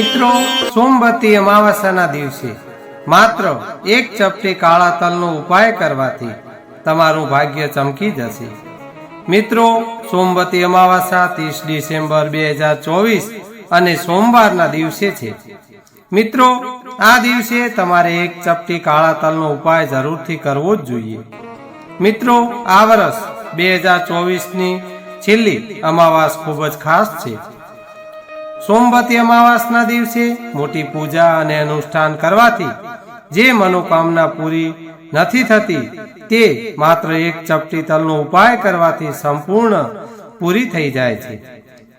મિત્રો, સોમવતી અમાવસ્યાના દિવસે માત્ર એક ચપટી કાળા તલનો ઉપાય કરવાથી તમારું ભાગ્ય ચમકી જશે. મિત્રો, સોમવતી અમાવસ્યા ત્રીસ ડિસેમ્બર બે હજાર ચોવીસ અને સોમવારના દિવસે છે. મિત્રો, આ દિવસે તમારે એક ચપટી કાળા તલનો ઉપાય જરૂરથી કરવો જ જોઈએ. મિત્રો, આ વર્ષ બે હજાર ચોવીસની છેલ્લી અમાવાસ ખૂબ જ ખાસ છે. સોમવતી અમાવાસના દિવસે મોટી પૂજા અને અનુષ્ઠાન કરવાથી જે મનોકામના પૂરી નથી થતી, તે માત્ર એક ચપટી તલનો ઉપાય કરવાથી સંપૂર્ણ પૂરી થઈ જાય છે.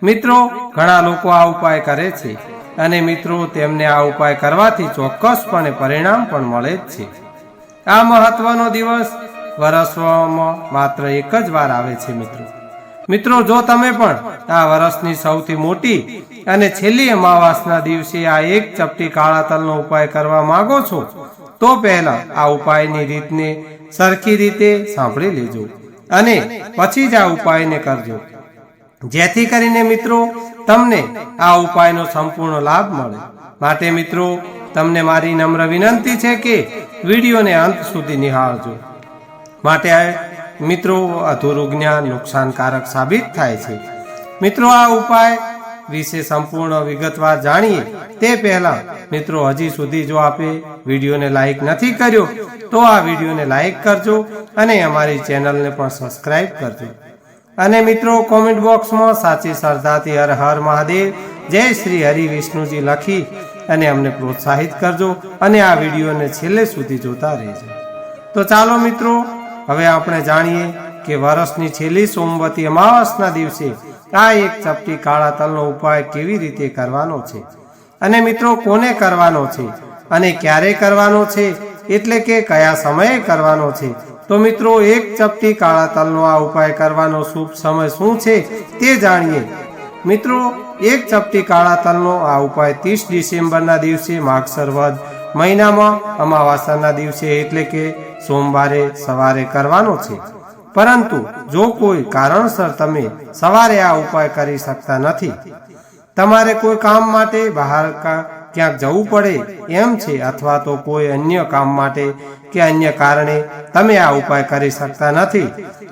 મિત્રો, ઘણા લોકો આ ઉપાય કરે છે અને મિત્રો, તેમને આ ઉપાય કરવાથી ચોક્કસપણે પરિણામ પણ મળે જ છે. આ મહત્વનો દિવસ વરસવામાં માત્ર એક જ વાર આવે છે, મિત્રો. મિત્રો, જો તમે પણ આ વર્ષની સૌથી મોટી અને છેલ્લી અમાવાસના દિવસે આ એક ચપટી કાળા તલનો ઉપાય કરવા માંગો છો, તો પહેલા આ ઉપાયની રીતને સરખી રીતે સાંભળી લેજો અને પછી જ આ ઉપાયને કરજો. જેથી કરીને મિત્રો, તમને આ ઉપાયનો સંપૂર્ણ લાભ મળે. માટે મિત્રો, તમને મારી નમ્ર વિનંતી છે કે વિડીયોને અંત સુધી નિહાળજો. માટે મિત્રો, અધૂરું જ્ઞાન નુકસાનકારક સાબિત થાય છે. મિત્રો, આ ઉપાય વિશે સંપૂર્ણ વિગતવાર જાણીએ તે પહેલા મિત્રો હજી સુધી જો આપે વિડીયોને લાઈક નથી કર્યો, તો આ વિડીયોને લાઈક કરજો અને અમારી ચેનલને પણ સબસ્ક્રાઈબ કરજો. અને મિત્રો કોમેન્ટ બોક્સમાં સાચી શ્રદ્ધાથી હર હર મહાદેવ, જય શ્રી હરિ વિષ્ણુજી લખી અને અમને પ્રોત્સાહિત કરજો અને આ વિડીયોને છેલ્લે સુધી જોતા રહેજો. તો ચાલો મિત્રો, હવે આપણે જાણીએ કે વર્ષની છેલ્લી સોમવતી અમાવાસના દિવસે આ એક ચપટી કાળા તલનો ઉપાય કેવી રીતે કરવાનો છે? અને મિત્રો, કોને કરવાનો છે? અને ક્યારે કરવાનો છે? એટલે કે કયા સમયે કરવાનો છે? તો મિત્રો, એક ચપટી કાળા તલનો આ ઉપાય કરવાનો શુભ સમય શું છે તે જાણીએ. મિત્રો, એક ચપટી કાળા તલનો આ ઉપાય ત્રીસ ડિસેમ્બરના દિવસે માગસર વધ મહિનામાં અમાવાસાના દિવસે એટલે કે સોમવારે સવારે કરવાનો છે. પરંતુ જો કોઈ કારણસર તમે સવારે આ ઉપાય કરી શકતા નથી, તમારે કોઈ કામ માટે બહાર ક્યાંક જવું પડે એમ છે અથવા તો કોઈ અન્ય કામ માટે કે અન્ય કારણે તમે આ ઉપાય કરી શકતા નથી,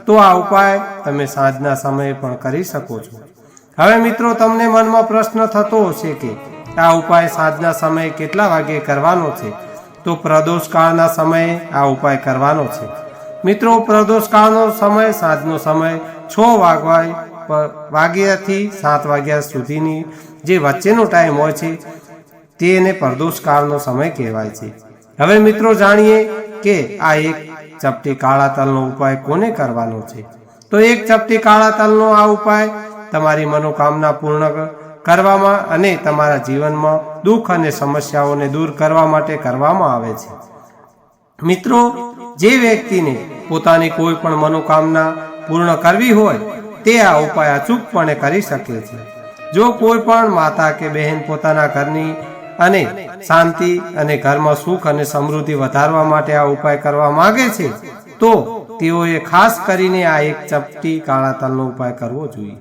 તો આ ઉપાય તમે સાંજના સમયે પણ કરી શકો છો. હવે મિત્રો, તમને મનમાં પ્રશ્ન થતો હશે કે આ ઉપાય સાંજના સમયે કેટલા વાગે કરવાનો છે? તો પ્રદોષ કાળના સમયે આ ઉપાય કરવાનો છે. મિત્રો પ્રદોષ કાળનો સમય, સાંજનો સમય છ વાગવાય વાગ્યાથી સાત વાગ્યા સુધીની જે વચ્ચેનો ટાઈમ હોય છે, તેને પ્રદોષ કાળનો સમય કહેવાય છે. હવે મિત્રો, જાણીએ કે આ એક ચપટી કાળા તલનો ઉપાય કોને કરવાનો છે? તો એક ચપટી કાળા તલનો આ ઉપાય તમારી મનોકામના પૂર્ણ કરવામાં અને તમારા જીવનમાં દુઃખ અને સમસ્યાઓને દૂર કરવા માટે કરવામાં આવે છે. મિત્રો જે વ્યક્તિને પોતાની કોઈ પણ મનોકામના પૂર્ણ કરવી હોય, તે આ ઉપાય અચૂકપણે કરી શકે છે. જો કોઈ પણ માતા કે બહેન પોતાના ઘરની અને શાંતિ અને ઘરમાં સુખ અને સમૃદ્ધિ વધારવા માટે આ ઉપાય કરવા માંગે છે, તો તેઓએ ખાસ કરીને આ એક ચપટી કાળા તલનો ઉપાય કરવો જોઈએ.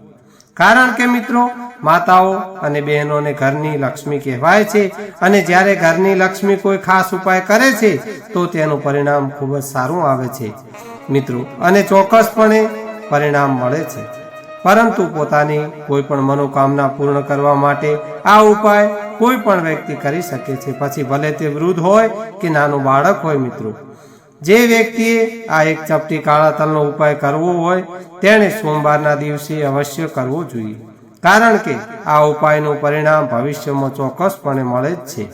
કારણ કે મિત્રો માતાઓ અને બહેનોને ઘરની લક્ષ્મી કહેવાય છે. અને જ્યારે ઘરની લક્ષ્મી કોઈ ખાસ ઉપાય કરે છે, તો તેનું પરિણામ ખૂબ જ સારું આવે છે. મિત્રો, અને ચોક્કસપણે પરિણામ મળે છે. પરંતુ પોતાની કોઈ પણ મનોકામના પૂર્ણ કરવા માટે આ ઉપાય કોઈ પણ વ્યક્તિ કરી શકે છે. પછી ભલે તે વૃદ્ધ હોય કે નાનું બાળક હોય મિત્રો. જે વ્યક્તિએ આ એક ચપટી કાળા તલનો ઉપાય કરવો હોય, તેણે સોમવારના દિવસે અવશ્ય કરવો જોઈએ. કારણ કે આ ઉપાયનું પરિણામ ભવિષ્યમાં ચોક્કસપણે મળે જ છે.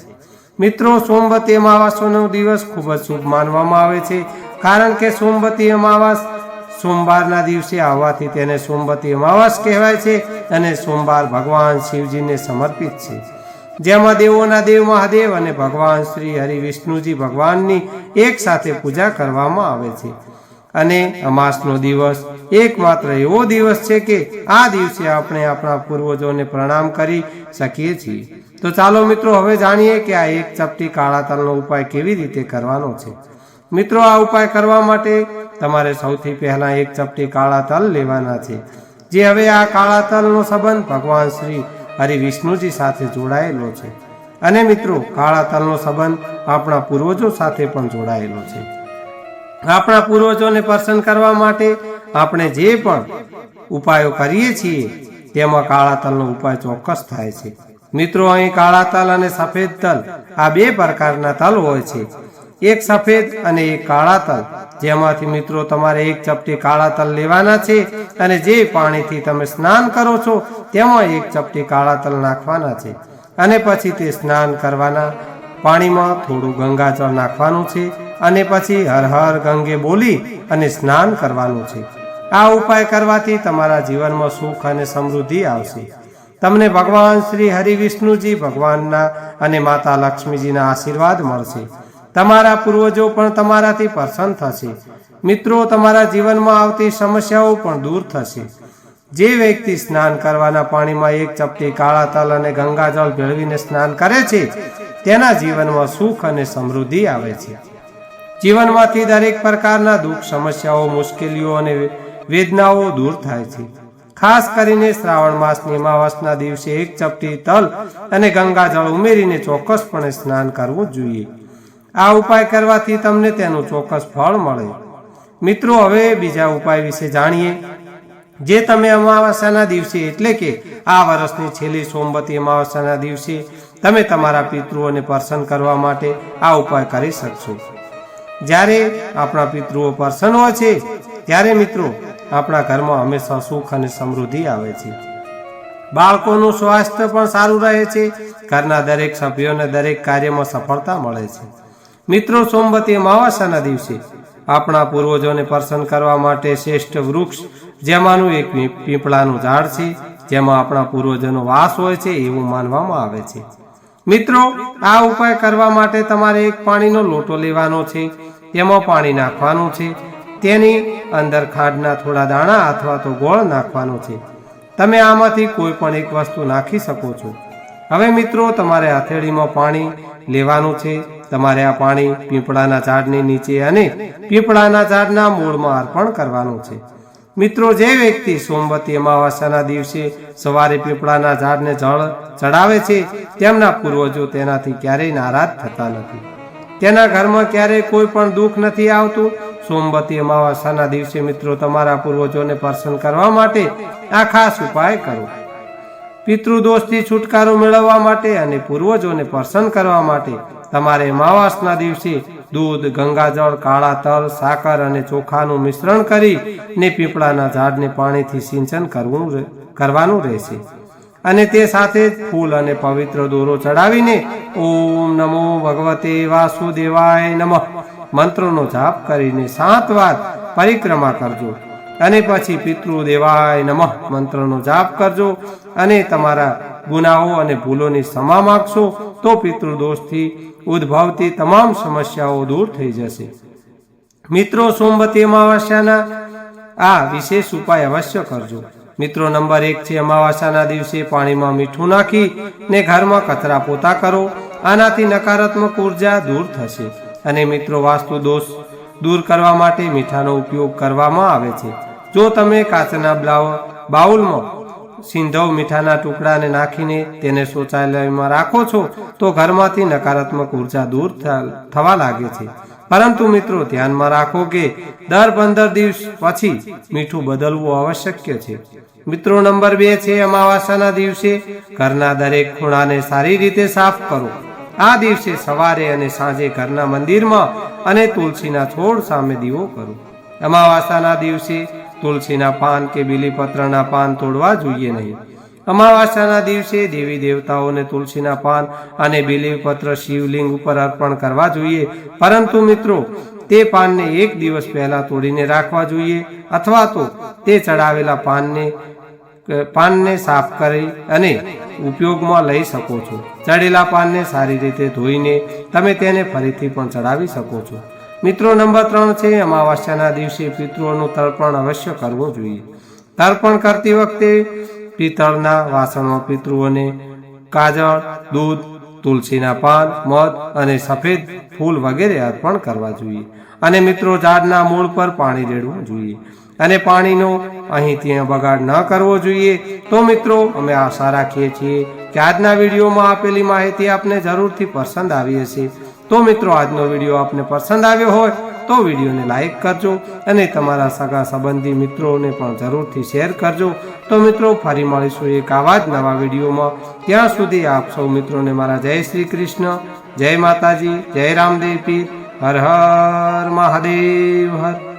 મિત્રો, સોમવતી અમાવાસનો દિવસ ખૂબ જ શુભ માનવામાં આવે છે. કારણ કે સોમવતી અમાવાસ સોમવારના દિવસે આવવાથી તેને સોમવતી અમાવાસ કહેવાય છે અને સોમવાર ભગવાન શિવજીને સમર્પિત છે. જેમાં દેવોના દેવ મહાદેવ અને ભગવાન શ્રી હરિ વિષ્ણુજી ભગવાનની એક સાથે પૂજા કરવામાં આવે છે. અને અમાસનો દિવસ એકમાત્ર એવો દિવસ છે કે આ દિવસે આપણે આપણા પૂર્વજોને પ્રણામ કરી શકીએ છીએ. તો ચાલો મિત્રો, હવે જાણીએ કે આ એક ચપટી કાળા તલનો ઉપાય કેવી રીતે કરવાનો છે. મિત્રો, આ ઉપાય કરવા માટે તમારે સૌથી પહેલા એક ચપટી કાળા તલ લેવાના છે, જે હવે આ કાળા તલનો સંબંધ ભગવાન શ્રી હરિ વિષ્ણુજી સાથે જોડાયેલો છે. અને મિત્રો, કાળા તલનો સંબંધ આપણા પૂર્વજો સાથે પણ જોડાયેલો છે. આપણા પૂર્વજોને પ્રસન્ન કરવા માટે આપણે જે પણ ઉપાયો કરીએ છીએ, તેમાં કાળા તલનો ઉપાય ચોક્કસ થાય છે. મિત્રો, અહીં કાળા તલ અને સફેદ તલ આ બે પ્રકારના તલ હોય છે. એક સફેદ અને એક કાળા તલ. જેમાંથી મિત્રો, તમારે એક ચપટી કાળા તલ લેવાના છે અને જે પાણીથી તમે સ્નાન કરો છો, તેમાં એક ચપટી કાળા તલ નાખવાના છે. અને પછી તે સ્નાન કરવાના પાણીમાં થોડું ગંગાજળ નાખવાનું છે અને પછી હર હર ગંગે બોલી અને સ્નાન કરવાનું છે. આ ઉપાય કરવાથી તમારા જીવનમાં સુખ અને સમૃદ્ધિ આવશે. તમને ભગવાન શ્રી હરિ વિષ્ણુજી ભગવાનના અને માતા લક્ષ્મીજીના આશીર્વાદ મળશે. તમારા પૂર્વજો પણ તમારાથી પ્રસન્ન થશે. મિત્રો, તમારા જીવનમાં આવતી સમસ્યાઓ પણ દૂર થશે. જે વ્યક્તિ સ્નાન કરવાના પાણીમાં એક ચપટી કાળા તલ અને ગંગાજળ ભેળવીને સ્નાન કરે છે તેના જીવનમાં સુખ અને સમૃદ્ધિ આવે છે. જીવનમાંથી દરેક પ્રકારના દુઃખ, સમસ્યાઓ, મુશ્કેલીઓ અને વેદનાઓ દૂર થાય છે. ખાસ કરીને શ્રાવણ માસની અમાવસના દિવસે એક ચપટી તલ અને ગંગાજળ ઉમેરીને ચોક્કસપણે સ્નાન કરવું જોઈએ. આ ઉપાય કરવાથી તમને તેનું ચોક્કસ ફળ મળે. મિત્રો, હવે બીજા ઉપાય વિશે જાણીએ. જે તમે અમાવાસ્યાના દિવસે એટલે કે આ વર્ષની છેલ્લી સોમવતી અમાવાસ્યાના દિવસે તમે તમારા પિતૃઓને પ્રસન્ન કરવા માટે આ ઉપાય કરી શકશો. જ્યારે આપણા પિતૃઓ પ્રસન્ન હોય છે, ત્યારે મિત્રો, આપણા ઘરમાં હંમેશા સુખ અને સમૃદ્ધિ આવે છે. બાળકોનું સ્વાસ્થ્ય પણ સારું રહે છે, ઘરના દરેક સભ્યોને દરેક કાર્યમાં સફળતા મળે છે. મિત્રો, સોમવતી અમાવસ્યાના દિવસે આપણા પૂર્વજોને પ્રસન્ન કરવા માટે શ્રેષ્ઠ વૃક્ષ, જેમાંનું એક પીપળાનું ઝાડ છે, જેમાં આપણા પૂર્વજોનો વાસ હોય છે એવું માનવામાં આવે છે. મિત્રો, આ ઉપાય કરવા માટે તમારે એક પાણીનો લોટો લેવાનો છે. તેમાં પાણી નાખવાનું છે. તેની અંદર ખાંડના થોડા દાણા અથવા તો ગોળ નાખવાનો છે. તમે આમાંથી કોઈ પણ એક વસ્તુ નાખી શકો છો. હવે મિત્રો, તમારે હથેળીમાં પાણી લેવાનું છે. તમારે આ પાણી પીપળાના ઝાડની નીચે અને પીપળાના ઝાડના મૂળમાં અર્પણ કરવાનું છે. મિત્રો, જે વ્યક્તિ સોમવતી અમાવાસ્યાના દિવસે સવારે પીપળાના ઝાડને જળ ચડાવે છે, તેમના પૂર્વજો તેનાથી ક્યારેય નારાજ થતા નથી. તેના ઘરમાં ક્યારેય કોઈ પણ દુઃખ નથી આવતું. સોમવતી અમાવાસ્યાના દિવસે મિત્રો, તમારા પૂર્વજોને પ્રસન્ન કરવા માટે આ ખાસ ઉપાય કરો. પિતૃદોષથી છુટકારો મેળવવા માટે અને પૂર્વજોને પ્રસન્ન કરવા માટે તમારે માવાસના દિવસે દૂધ, ગંગાજળ, કાળા તલ, સાકર અને ચોખાનું મિશ્રણ કરી ને પીપળાના ઝાડને પાણીથી સિંચન કરવું કરવાનું રહેશે. અને તે સાથે જ ફૂલ અને પવિત્ર દોરો ચડાવીને ઓમ નમો ભગવતે વાસુદેવાય નમઃ. મંત્રોનો જાપ કરીને સાત વાર પરિક્રમા કરજો. અને પછી પિતૃ દેવાય નમઃ મંત્રનો જાપ કરજો અને તમારા ગુનાઓ અને ભૂલોની ક્ષમા માગશો તો પિતૃદોષથી ઉદ્ભવતી તમામ સમસ્યાઓ દૂર થઈ જશે. મિત્રો, સોમવતી અમાવાસ્યાના આ વિશેષ ઉપાય અવશ્ય કરજો. મિત્રો, નંબર એક છે, અમાવાસ્યાના દિવસે પાણીમાં મીઠું નાખી ને ઘરમાં કચરા પોતા કરો. આનાથી નકારાત્મક ઊર્જા દૂર થશે. અને મિત્રો વાસ્તુ દોષ દૂર કરવા માટે મીઠાનો ઉપયોગ કરવામાં આવે છે. જો તમે કાચના બ્લાવ બાઉલમાં સિંધવ મીઠાના ટુકડાને નાખીને તેને શૌચાલયમાં રાખો છો, તો ઘરમાંથી નકારાત્મક ઊર્જા દૂર થવા લાગે છે. પરંતુ મિત્રો, ધ્યાનમાં રાખો કે દર પંદર દિવસ પછી મીઠું બદલવું આવશ્યક છે. મિત્રો, નંબર બે છે અમાવાસ્યાના દિવસે ઘરના દરેક ખૂણાને સારી રીતે સાફ કરો. આ દિવસે સવારે અને સાંજે ઘરના મંદિરમાં અને તુલસીના છોડ સામે દીવો કરો. અમાવાસ્યાના દિવસે તુલસીના પાન કે બીલીપત્રના પાન તોડવા જોઈએ નહીં. અમાવાસ્યાના દિવસે દેવી દેવતાઓને તુલસીના પાન અને બીલીપત્ર શિવલિંગ ઉપર અર્પણ કરવા જોઈએ. પરંતુ મિત્રો, તે પાનને એક દિવસ પહેલા તોડીને રાખવા જોઈએ અથવા તો તે ચડાવેલા પાનને પાનને સાફ કરી અને ઉપયોગમાં લઈ શકો છો. ચડેલા પાનને સારી રીતે ધોઈને તમે તેને ફરીથી પણ ચડાવી શકો છો. મિત્રો, નંબર ત્રણ છે, અમાવાસ્યાના દિવસે પિતૃઓનું તર્પણ અવશ્ય કરવું જોઈએ. તર્પણ કરતી વખતે પિત્તળના વાસણમાં પિતૃઓને કાજળ, દૂધ, તુલસીના પાન, મધ અને સફેદ ફૂલ વગેરે અર્પણ કરવા જોઈએ. અને મિત્રો, ઝાડના મૂળ પર પાણી રેડવું જોઈએ. અને પાણીનો અહીં ત્યાં બગાડ ન કરવો જોઈએ. તો મિત્રો, અમે આશા રાખીએ છીએ કે આજના વિડીયોમાં આપેલી માહિતી આપને જરૂરથી પસંદ આવી હશે. તો મિત્રો, આજનો વીડિયો આપને પસંદ આવ્યો હોય તો વિડીયોને લાઈક કરજો અને તમારા સગા સંબંધી મિત્રોને પણ જરૂરથી શેર કરજો. તો મિત્રો, ફરી મળીશું એક આવા જ નવા વિડીયોમાં. ત્યાં સુધી આપ સૌ મિત્રોને મારા જય શ્રી કૃષ્ણ, જય માતાજી, જય રામદેવ પીર હર હર મહાદેવ, હર